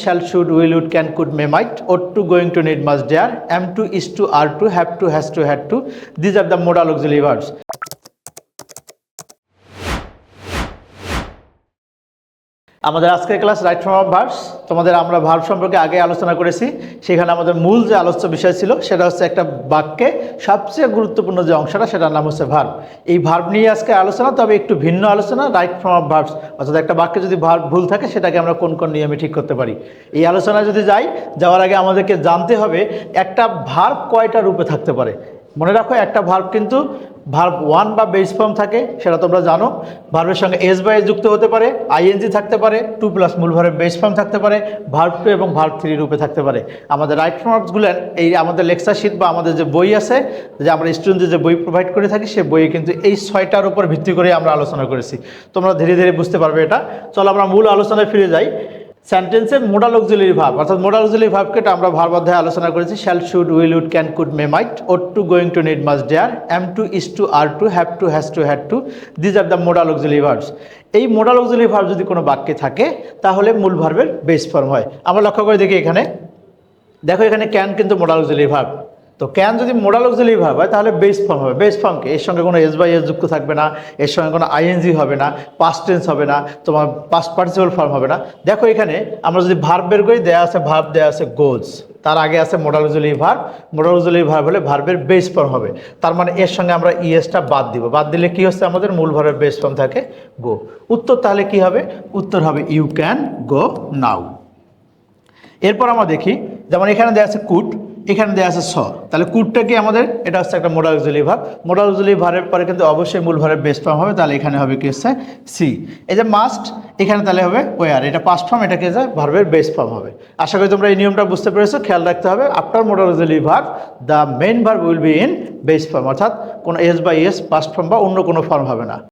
shall, should, will, would, can, could, may, might, ought to, going to, need, must, dare, am to, is to, are to, have to, has to, had to. These are the modal auxiliary verbs. আমাদের আজকের class right form of verbs তোমাদের আমরা verb সম্পর্কে আগে আলোচনা করেছি। সেখানে আমাদের মূল যে আলোচ্য বিষয় ছিল, সেটা হচ্ছে একটা বাক্যে সবচেয়ে গুরুত্বপূর্ণ যে অংশটা, সেটার নাম হচ্ছে ভার্ব। এই ভার্ব নিয়ে আজকে আলোচনা, তবে একটু ভিন্ন আলোচনা, রাইট ফর্ম অফ ভার্বস অর্থাৎ একটা বাক্যে যদি ভার্ব ভুল থাকে, সেটাকে আমরা কোন কোন নিয়মে ঠিক করতে পারি? এই আলোচনা যদি যাই, যাওয়ার আগে আমাদেরকে জানতে হবে, একটা ভার্ব কয়টা রূপে থাকতে পারে? মনে রাখো, একটা ভার্ব কিন্তু ভার্ব ওয়ান বা বেস ফর্ম থাকে, সেটা তোমরা জানো। ভার্বের সঙ্গে এস বা এস যুক্ত হতে পারে আইএনজি থাকতে পারে টু প্লাস মূল ভার্বের বেস ফর্ম থাকতে পারে ভার্ব টু এবং ভার্ব থ্রি রূপে থাকতে পারে। আমাদের রাইট ফর্মসগুলেন এই আমাদের লেকচার শিট বা আমাদের যে বই আছে, যে আমরা স্টুডেন্টদের যে বই প্রোভাইড করে থাকি, সে বইয়ে কিন্তু এই ছয়টার উপর ভিত্তি করে আমরা আলোচনা করেছি। তোমরা ধীরে ধীরে বুঝতে পারবে এটা। চলো আমরা মূল আলোচনায় ফিরে যাই। সেন্টেন্সে মোডাল অক্সিলারি ভাব, অর্থাৎ মোডাল অক্সিলারি ভাবকে আমরা ভার অধ্যায়ে আলোচনা করেছি shall should will would can could may might ought to going to need must dare am to is to are to have to has to had to these are the modal auxiliary verbs এই modal auxiliary verb যদি কোনো বাক্যে থাকে, তাহলে মূল ভার্বের base form হয়। আমরা লক্ষ্য করে দেখি এখানে। দেখো এখানে ক্যান কিন্তু মোডাল অক্সিলারি ভার্ব তো ক্যান যদি মোডাল অক্সিলারি ভার্ব হয়, তাহলে বেস ফর্ম হবে। বেস ফর্মকে এর সঙ্গে কোনো এস বাই এস যুক্ত থাকবে না, এর সঙ্গে কোনো আইএনজি হবে না পাস্ট টেন্স হবে না, তোমার পাস্ট পার্টিসিপাল ফর্ম হবে না। দেখো এখানে আমরা যদি ভার্ব বের করি দেয়া আছে ভার্ব দেয়া আছে গোজ তার আগে আছে modal auxiliary verb modal auxiliary verb হলে ভার্বের বেস ফর্ম হবে। তার মানে এর সঙ্গে আমরা ইএসটা বাদ দিব। বাদ দিলে কি হচ্ছে আমাদের? মূল ভার্বের বেস ফর্ম থাকে গো উত্তর তাহলে কি হবে? উত্তর হবে ইউ ক্যান গো নাও এরপর আমরা দেখি, যেমন এখানে দেওয়া আছে কুট এখানে দেওয়া আছে স। তাহলে কুটটা কি আমাদের? এটা হচ্ছে একটা মোডাল জুলি ভাব মোডাল জুলি ভারের পরে কিন্তু অবশ্যই মূল ভারের বেস্ট ফর্ম হবে। তাহলে এখানে হবে কি হচ্ছে? সি এই যে মাস্ট এখানে তাহলে হবে ওয়ার এটা পাস্ট ফর্ম এটা কি যায় ভার্বের বেস্ট ফর্ম হবে। আশা করি তোমরা এই নিয়মটা বুঝতে পেরেছ। খেয়াল রাখতে হবে after modal verb the main verb will be in best form অর্থাৎ কোনো এস বা এস পাস্ট ফর্ম বা অন্য কোনো ফর্ম হবে না।